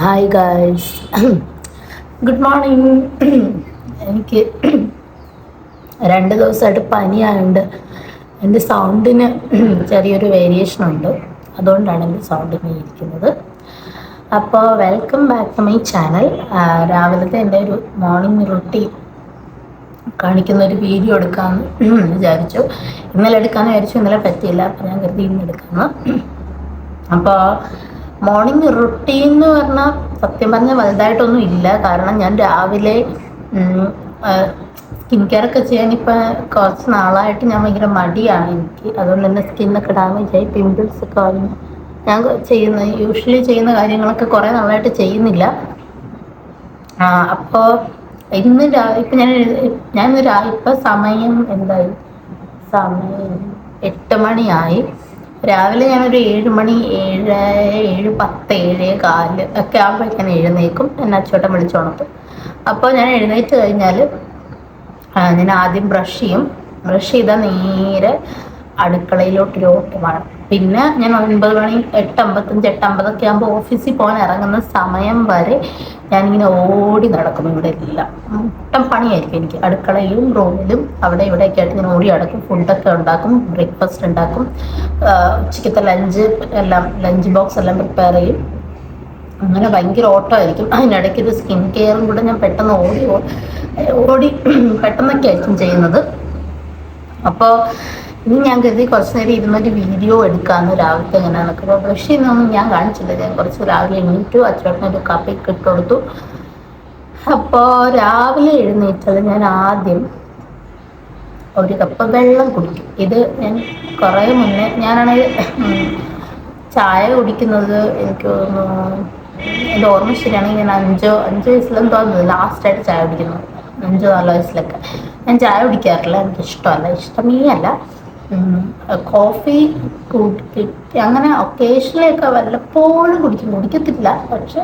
Hi guys good morning എനിക്ക് രണ്ട് ദിവസമായിട്ട് പനിയായതുകൊണ്ട് എന്റെ സൗണ്ടിന് ചെറിയൊരു വേരിയേഷൻ ഉണ്ട്. അതുകൊണ്ടാണ് എന്റെ സൗണ്ട് ഇങ്ങനെ ഇരിക്കുന്നത്. അപ്പോൾ welcome back to my channel രാവിലത്തെ എന്റെ ഒരു മോർണിംഗ് റൊട്ടി കാണിക്കുന്ന ഒരു വീഡിയോ എടുക്കാമെന്ന് വിചാരിച്ചു. ഇന്നലെ എടുക്കാമെന്ന് വിചാരിച്ചു. ഇന്നലെ പറ്റിയില്ല. അപ്പോൾ ഞാൻ കരുതി ഇന്ന് എടുക്കാമെന്ന് അപ്പോൾ മോർണിംഗ് റുട്ടീൻ എന്ന് പറഞ്ഞാൽ സത്യം പറഞ്ഞാൽ വലുതായിട്ടൊന്നും ഇല്ല. കാരണം ഞാൻ രാവിലെ സ്കിൻ കെയർ ഒക്കെ ചെയ്യാൻ ഇപ്പം കുറച്ച് നാളായിട്ട് ഞാൻ ഭയങ്കര മടിയാണ് എനിക്ക്. അതുകൊണ്ട് തന്നെ സ്കിന്നൊക്കെ ഡാമേജ് ആയി പിമ്പിൾസ് ഒക്കെ വന്നു ഞാൻ ചെയ്യുന്ന യൂഷ്വലി ചെയ്യുന്ന കാര്യങ്ങളൊക്കെ കുറേ നാളായിട്ട് ചെയ്യുന്നില്ല. അപ്പോൾ ഇന്ന് ഇപ്പം ഞാൻ ഞാൻ ഇപ്പം സമയം എന്തായി? സമയം എട്ട് മണിയായി. രാവിലെ ഞാനൊരു ഏഴ് മണി ഏഴ് ഏഴ് പത്ത് ഏഴ് കാൽ ഒക്കെ ആകുമ്പോഴേക്കും എഴുന്നേക്കും. എന്നെ അച്ചോട്ടം വിളിച്ചോണത്തും അപ്പോൾ ഞാൻ എഴുന്നേറ്റ് കഴിഞ്ഞാൽ ഞാൻ ആദ്യം ബ്രഷ് ചെയ്യും. ബ്രഷ് ചെയ്താൽ നേരെ അടുക്കളയിലോട്ട് രോട്ടമാണ് പിന്നെ ഞാൻ ഒൻപത് മണി എട്ട് അമ്പത്തഞ്ച് എട്ട് അമ്പതൊക്കെ ആകുമ്പോൾ ഓഫീസിൽ പോകാൻ ഇറങ്ങുന്ന സമയം വരെ ഞാനിങ്ങനെ ഓടി നടക്കും ഇവിടെ എല്ലാം മൊത്തം പണിയായിരിക്കും എനിക്ക്. അടുക്കളയിലും റൂമിലും അവിടെ ഇവിടെയൊക്കെ ആയിട്ട് ഞാൻ ഓടി നടക്കും. ഫുഡൊക്കെ ഉണ്ടാക്കും ബ്രേക്ക്ഫാസ്റ്റ് ഉണ്ടാക്കും. ഉച്ചയ്ക്കത്തെ ലഞ്ച് എല്ലാം ലഞ്ച് ബോക്സ് എല്ലാം പ്രിപ്പയർ ചെയ്യും. അങ്ങനെ ഭയങ്കര ഓട്ടമായിരിക്കും. അതിനിടയ്ക്ക് ഇത് സ്കിൻ കെയറും കൂടെ ഞാൻ പെട്ടെന്ന് ഓടി ഓടി പെട്ടെന്നൊക്കെ ആയിരിക്കും ചെയ്യുന്നത്. അപ്പോൾ ഇനി ഞാൻ കരുതി കുറച്ച് നേരം ഇരുന്നൊരു വീഡിയോ എടുക്കാമെന്ന് രാവിലത്തെ എങ്ങനെയാണെന്നൊക്കെ അപ്പോൾ ബ്രഷ് ചെയ്യുന്നൊന്നും ഞാൻ കാണിച്ചില്ല. ഞാൻ കുറച്ച് രാവിലെ എണീറ്റു അച്ചോട്ടനൊരു കാപ്പി ഇട്ട് കൊടുത്തു. അപ്പോൾ രാവിലെ എഴുന്നേറ്റത് ഞാൻ ആദ്യം ഒരു കപ്പ് വെള്ളം കുടിക്കും. ഇത് ഞാൻ കുറേ മുന്നേ ഞാനാണെങ്കിൽ ചായ കുടിക്കുന്നത് എനിക്ക് തോന്നുന്നു എന്റെ ഓർമ്മ ശരിയാണെങ്കിൽ ഞാൻ അഞ്ചോ അഞ്ച് വയസ്സിലെന്തോ ലാസ്റ്റായിട്ട് ചായ കുടിക്കുന്നു. അഞ്ചോ നാലോ വയസ്സിലൊക്കെ. ഞാൻ ചായ കുടിക്കാറില്ല. എനിക്ക് ഇഷ്ടമല്ല ഇഷ്ടമേ അല്ല. കോഫി കുടി അങ്ങനെ ഒക്കേഷനിലൊക്കെ വല്ലപ്പോഴും കുടിക്കും. കുടിക്കത്തില്ല. പക്ഷെ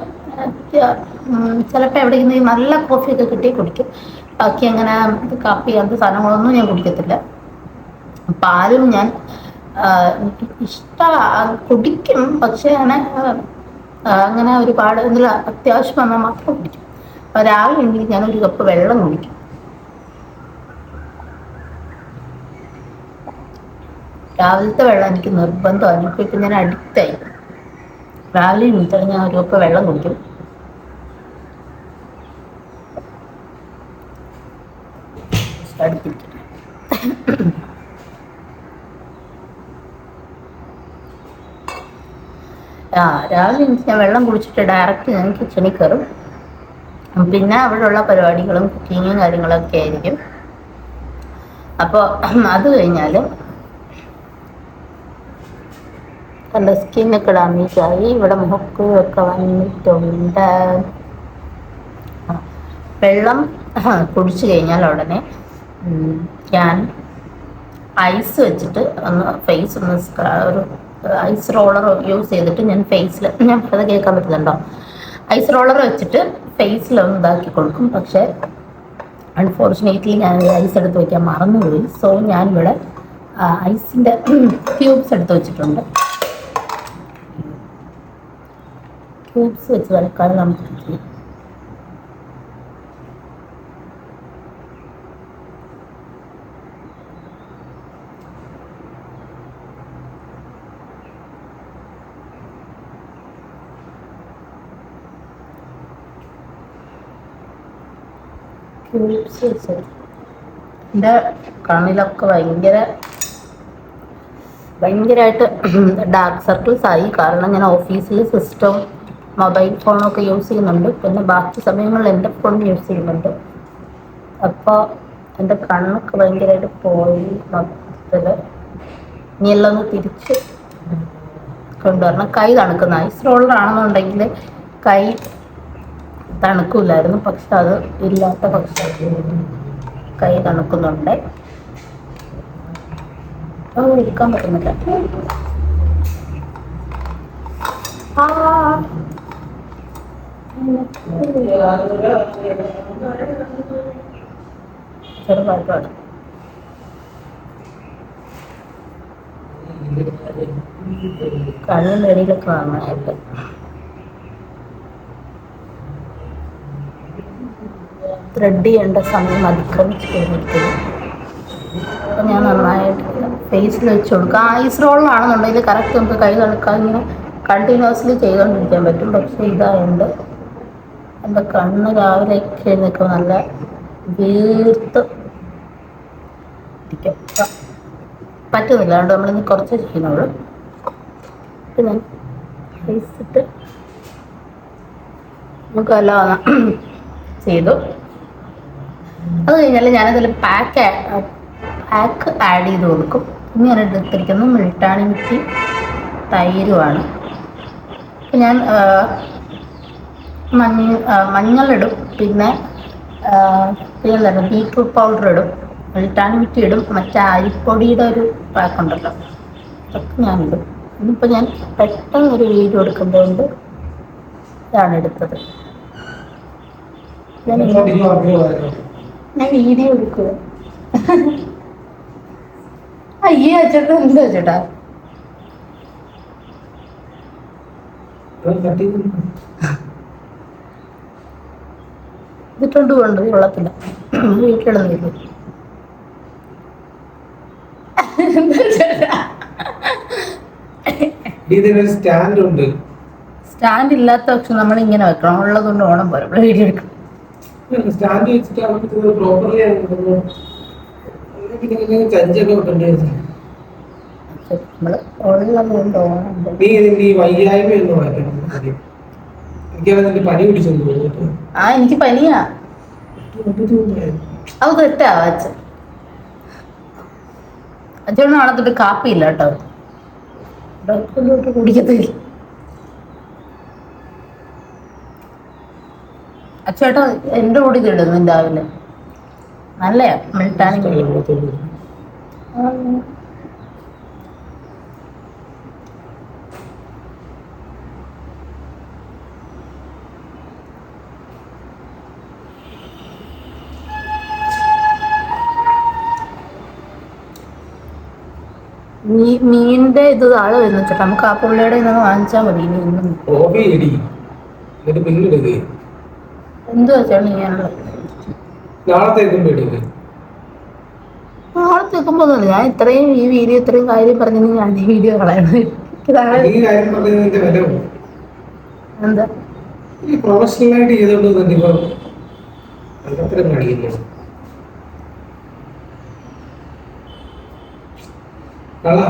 ചിലപ്പോൾ എവിടെയെങ്കിലും നല്ല കോഫിയൊക്കെ കിട്ടി കുടിക്കും. ബാക്കി അങ്ങനെ കാപ്പി അങ്ങനത്തെ സാധനങ്ങളൊന്നും ഞാൻ കുടിക്കത്തില്ല. പാലും ഞാൻ ഇഷ്ടമാണ് കുടിക്കും. പക്ഷെ അങ്ങനെ അങ്ങനെ ഒരുപാട് എന്തെങ്കിലും അത്യാവശ്യം വന്നാൽ മാത്രം കുടിക്കും. രാവിലെ ഉണ്ടെങ്കിൽ ഞാൻ ഒരു കപ്പ് വെള്ളം കുടിക്കും. രാവിലത്തെ വെള്ളം എനിക്ക് നിർബന്ധമാണ് ഇപ്പം ഇപ്പം ഞാൻ അഡിക്റ്റായി. രാവിലെ എണീറ്റാൽ ഞാൻ ഒരു കപ്പ് വെള്ളം കുടിക്കും. ആ രാവിലെ എനിക്ക് ഞാൻ വെള്ളം കുടിച്ചിട്ട് ഡയറക്റ്റ് ഞാൻ കിച്ചണിൽ കയറും. പിന്നെ അവിടെയുള്ള പരിപാടികളും കുക്കിങ്ങും കാര്യങ്ങളൊക്കെ ആയിരിക്കും. അപ്പോൾ അത് കഴിഞ്ഞാൽ കണ്ട സ്കിന്നൊക്കെ ഡാമേജായി ഇവിടെ മുഖക്ക് ഒക്കെ വന്നിട്ടുണ്ട് വെള്ളം കുടിച്ചു കഴിഞ്ഞാൽ ഉടനെ ഞാൻ ഐസ് വെച്ചിട്ട് ഒന്ന് ഫേസ് ഒന്ന് ഒരു ഐസ് റോളർ യൂസ് ചെയ്തിട്ട് ഞാൻ ഫേസിൽ ഞാൻ അത് കേൾക്കാൻ പറ്റുന്നുണ്ടോ? ഐസ് റോളർ വെച്ചിട്ട് ഫേസിൽ ഒന്ന് ഇതാക്കി കൊടുക്കും. പക്ഷേ അൺഫോർച്ചുനേറ്റ്ലി ഞാൻ ഐസ് എടുത്ത് വയ്ക്കാൻ മറന്നുപോയി. സോ ഞാനിവിടെ ഐസിന്റെ ക്യൂബ്സ് എടുത്ത് വെച്ചിട്ടുണ്ട്. ക്യൂബ്സ് വെച്ച് തൽക്കാലം നമുക്ക് ക്യൂബ്സ് വെച്ചത് എന്റെ കണ്ണിലൊക്കെ ഭയങ്കര ഭയങ്കരമായിട്ട് ഡാർക്ക് സർക്കിൾസ് ആയി. കാരണം ഞാൻ ഓഫീസിൽ സിസ്റ്റം മൊബൈൽ ഫോണൊക്കെ യൂസ് ചെയ്യുന്നുണ്ട്. പിന്നെ ബാക്കി സമയങ്ങളിൽ എന്റെ ഫോൺ യൂസ് ചെയ്യുന്നുണ്ട്. അപ്പോൾ എന്റെ കണ്ണൊക്കെ ഭയങ്കരമായിട്ട് പോയി മൊത്തത്തിൽ ഇനി എല്ലാം ഒന്ന് തിരിച്ച് കൊണ്ടുവരണം. കൈ തണുക്കുന്ന. ഐസ് റോളറാണെന്നുണ്ടെങ്കിൽ കൈ തണുക്കില്ലായിരുന്നു പക്ഷെ അത് ഇല്ലാത്ത പക്ഷെ കൈ തണുക്കുന്നുണ്ട്. അത് ഇരിക്കാൻ പറ്റുന്നില്ല. ചെറുതായിട്ടാണ് കണ്ണും വെളിയിൽ ത്രെഡ് ചെയ്യേണ്ട സമയം അതിക്രമിച്ച് കഴിഞ്ഞിരിക്കുന്നു അപ്പം ഞാൻ നന്നായിട്ട് ഫേസിൽ വെച്ച് കൊടുക്കുക ഐസ് റോളിലാണെന്നുണ്ടെങ്കിൽ കറക്റ്റ് നമുക്ക് കൈ കണക്കാൻ ഇങ്ങനെ കണ്ടിന്യൂസ്ലി ചെയ്തുകൊണ്ടിരിക്കാൻ പറ്റും. പക്ഷെ ഇതായത് കൊണ്ട് എന്റെ കണ്ണ് രാവിലെ ഒക്കെ എഴുന്നേൽക്കുമ്പോൾ നല്ല വീർത്ത് പറ്റുന്നില്ല. അതുകൊണ്ട് നമ്മളിന്ന് കുറച്ച് ചെയ്യുന്നുള്ളൂ. പിന്നെ ഫേസ് നമുക്ക് നമുക്കെല്ലാം ചെയ്തു. അത് കഴിഞ്ഞാൽ ഞാനതിൽ പാക്ക് പാക്ക് ആഡ് ചെയ്ത് കൊടുക്കും. ഇനി ഞാൻ എടുത്തിരിക്കുന്നത് മിൾട്ടാണി മിറ്റി തൈരുമാണ് ഞാൻ മഞ്ഞ മഞ്ഞളിടും. പിന്നെ പിന്നെ ബീറ്റ്റൂട്ട് പൗഡർ ഇടും മിറ്റി ഇടും മറ്റേ അരിപ്പൊടിയുടെ ഒരു പാക്കുണ്ടല്ലോ അതൊക്കെ ഞാൻ ഇടും ഇന്നിപ്പോൾ ഞാൻ പെട്ടെന്ന് ഒരു വീഡിയോ കൊണ്ട് ഇതാണ് എടുത്തത്. ഞാൻ വീഡിയോ എടുക്കുക അയ്യേ ചേട്ടാ എന്താ ചേട്ടാ? ഇതിട്ടോണ്ട് കൊണ്ട് കൊള്ളത്തില്ല. ഇതിനൊരു സ്റ്റാൻഡ് ഉണ്ട്. സ്റ്റാൻഡ് ഇല്ലാത്ത പക്ഷെ നമ്മൾ ഇങ്ങനെ വെക്കണം. ഉള്ളതുകൊണ്ട് ഓണം പോലെ വീഡിയോ എടുക്കണം സ്റ്റാൻഡ് വെച്ചിട്ട് നമുക്ക് പ്രോപ്പർലി നമ്മൾ ഉള്ളതുകൊണ്ട് ഓണം നീ വയ്യായ്മ എന്ന് മാറ്റണം പനി പോകും ആ എനിക്ക് പനിയാ. അത് തെറ്റാ അച്ഛൻ. അച്ഛന് നാളെ തൊട്ട് കാപ്പിയില്ല കേട്ടോ. ഡോക്ടറിലോട്ട് കുടിക്കത്തില്ല. അച്ചേട്ടാ എന്റെ കൂടി ഇത് ഇടുന്നു രാവിലെ. നല്ലയാ മിൾട്ടാണി മീ മീനിന്റെ ഇത് താഴെ വരുന്നു ചേട്ടാ നമുക്ക് ആ പുള്ളിയുടെ നിന്ന് വാങ്ങിച്ചാൽ മതി ഇനി ഒന്നും എന്തുവാ ചേട്ടൻ എടുക്ക് നാളെ കേൾക്കുമ്പോൾ ഞാൻ ഇത്രയും ഈ വീഡിയോ ഇത്രയും കാര്യം പറഞ്ഞു ഞാൻ ഈ വീഡിയോ കളയണം ഇതാണ് ഈ കാര്യം പറഞ്ഞതിന്റെ വില? പോകും. എന്താ ആയിട്ട് ചെയ്തോണ്ട് തന്നെ ഇപ്പൊ അത്രയും കാണിക്കുന്നു കളാ.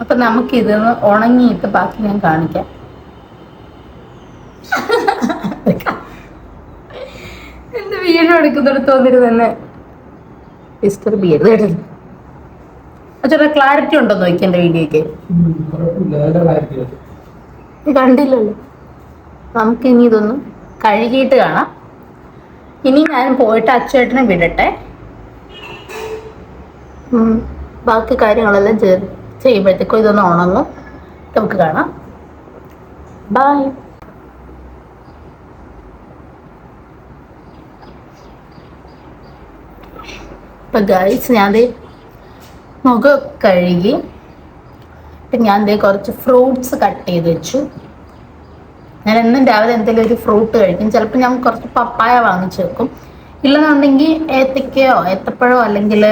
അപ്പൊ നമുക്ക് ഇത് ഉണങ്ങിയിട്ട് ബാക്കി ഞാൻ കാണിക്കാം. എന്റെ വീഡിയോ എടുക്കുന്നിടത്ത് വന്നിരുന്നു തന്നെ ഡിസ്റ്റർബ് ചെയ്യരുത് കേട്ടോ ചേട്ടാ ക്ലാരിറ്റി ഉണ്ടോ നോക്കി എന്റെ വീഡിയോക്ക് കണ്ടില്ലല്ലോ. നമുക്ക് ഇനി ഇതൊന്നും കഴുകിയിട്ട് കാണാം. ഇനി ഞാൻ പോയിട്ട് അച്ചേട്ടനെ വിടട്ടെ. ബാക്കി കാര്യങ്ങളെല്ലാം ചെയ് ചെയ്യുമ്പോഴത്തേക്കും ഇതൊന്ന് ഉണങ്ങും. നമുക്ക് കാണാം. ബായ് ഇപ്പൊ ഗൈസ് ഞാൻ മുഖം കഴുകി. പിന്നെ ഞാൻ കുറച്ച് ഫ്രൂട്ട്സ് കട്ട് ചെയ്ത് വെച്ചു. ഞാൻ എന്നും രാവിലെ എന്തെങ്കിലും ഒരു ഫ്രൂട്ട് കഴിക്കും. ചിലപ്പോൾ ഞാൻ കുറച്ച് പപ്പായ വാങ്ങിച്ചു വെക്കും. ഇല്ലെന്നുണ്ടെങ്കിൽ ഏത്തക്കയോ ഏത്തപ്പഴോ അല്ലെങ്കിൽ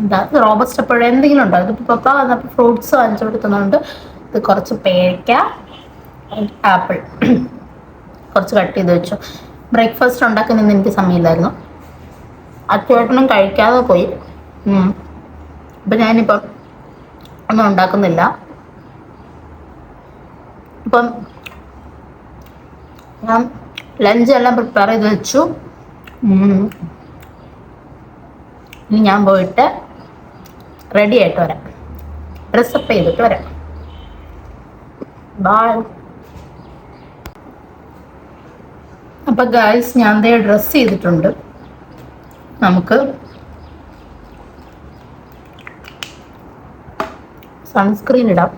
എന്താ റോബസ്റ്റ് പഴം എന്തെങ്കിലും ഉണ്ടോ? ഇതിപ്പോൾ പപ്പ വന്നപ്പോൾ ഫ്രൂട്ട്സ് വാങ്ങിച്ചു കൊടുക്കുന്നുണ്ട് ഇത് കുറച്ച് പേരയ്ക്ക ആപ്പിൾ കുറച്ച് കട്ട് ചെയ്ത് വെച്ചു. ബ്രേക്ക്ഫാസ്റ്റ് ഉണ്ടാക്കുന്നതിന് എനിക്ക് സമയമില്ലായിരുന്നു. അച്ചുവേട്ടനും കഴിക്കാതെ പോയി. അപ്പം ഞാനിപ്പം ഒന്നും ഉണ്ടാക്കുന്നില്ല. ഇപ്പം ഞാൻ ലഞ്ച് എല്ലാം പ്രിപ്പയർ ചെയ്ത് വെച്ചു. ഇനി ഞാൻ പോയിട്ട് റെഡി ആയിട്ട് വരാം. ഡ്രസ്സപ്പ് ചെയ്തിട്ട് വരാം. ബായ് അപ്പൊ ഗായ്സ് ഞാൻ ദേ ഡ്രസ്സ് ചെയ്തിട്ടുണ്ട്. നമുക്ക് സൺസ്ക്രീൻ ഇടാം.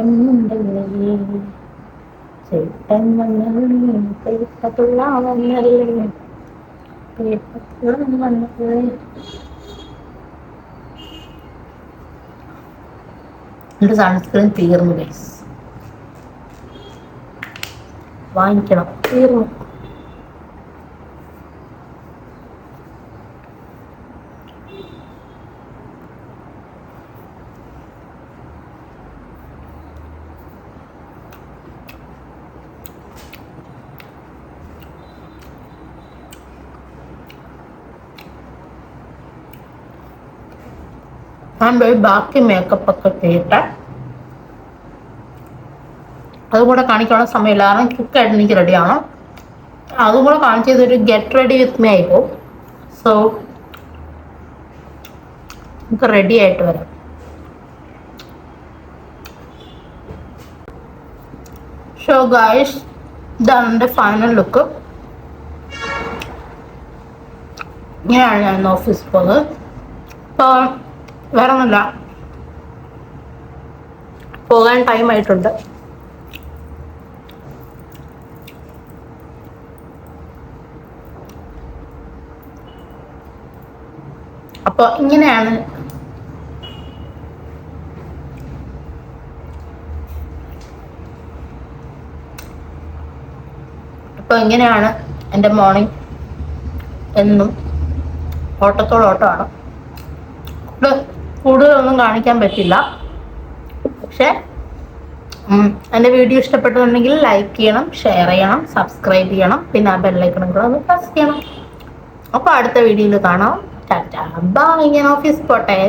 കിട്ടുന്നുണ്ടല്ലേ ചേട്ടൻ പേപ്പത്തുള്ള വന്നല്ലേ പേപ്പത്തുള്ള വന്നല്ലേ എന്റെ സൺസ്ക്രീൻ തീർന്നു ഗൈസ് വാങ്ങിക്കണം. തീർന്നു. ഞാൻ പോയി ബാക്കി മേക്കപ്പ് ഒക്കെ ചെയ്യട്ടെ അതുകൂടെ കാണിക്കാനുള്ള സമയമില്ല കാരണം ക്വിക്കായിട്ട് എനിക്ക് റെഡിയാണ് അതും കൂടെ കാണിച്ചത് ഒരു ഗെറ്റ് റെഡി വിത്ത് മീ ആയിപ്പോ സോ നമുക്ക് റെഡി ആയിട്ട് വരാം. ഷോ ഗായ്സ് ഇതാണ് എന്റെ ഫൈനൽ ലുക്ക് ഇങ്ങനെയാണ് ഞാൻ ഓഫീസ് പോകുന്നത്. ഇപ്പോൾ വേറെ ഒന്നുമില്ല പോകാൻ ടൈം ആയിട്ടുണ്ട്. അപ്പൊ ഇങ്ങനെയാണ്. അപ്പൊ ഇങ്ങനെയാണ് എന്റെ മോർണിംഗ് എന്നും ഓട്ടത്തോടോട്ടമാണ് കൂടുതൽ കൂടുതലൊന്നും കാണിക്കാൻ പറ്റില്ല. പക്ഷേ എന്റെ വീഡിയോ ഇഷ്ടപ്പെട്ടുണ്ടെങ്കിൽ ലൈക്ക് ചെയ്യണം ഷെയർ ചെയ്യണം സബ്സ്ക്രൈബ് ചെയ്യണം പിന്നെ ആ ബെല്ലൈക്കണം കൂടെ ഒന്ന് പ്രസ് ചെയ്യണം. അപ്പോൾ അടുത്ത വീഡിയോയിൽ കാണാം. ടാറ്റ ബൈ. ഞാൻ ഓഫീസ് പോട്ടെ.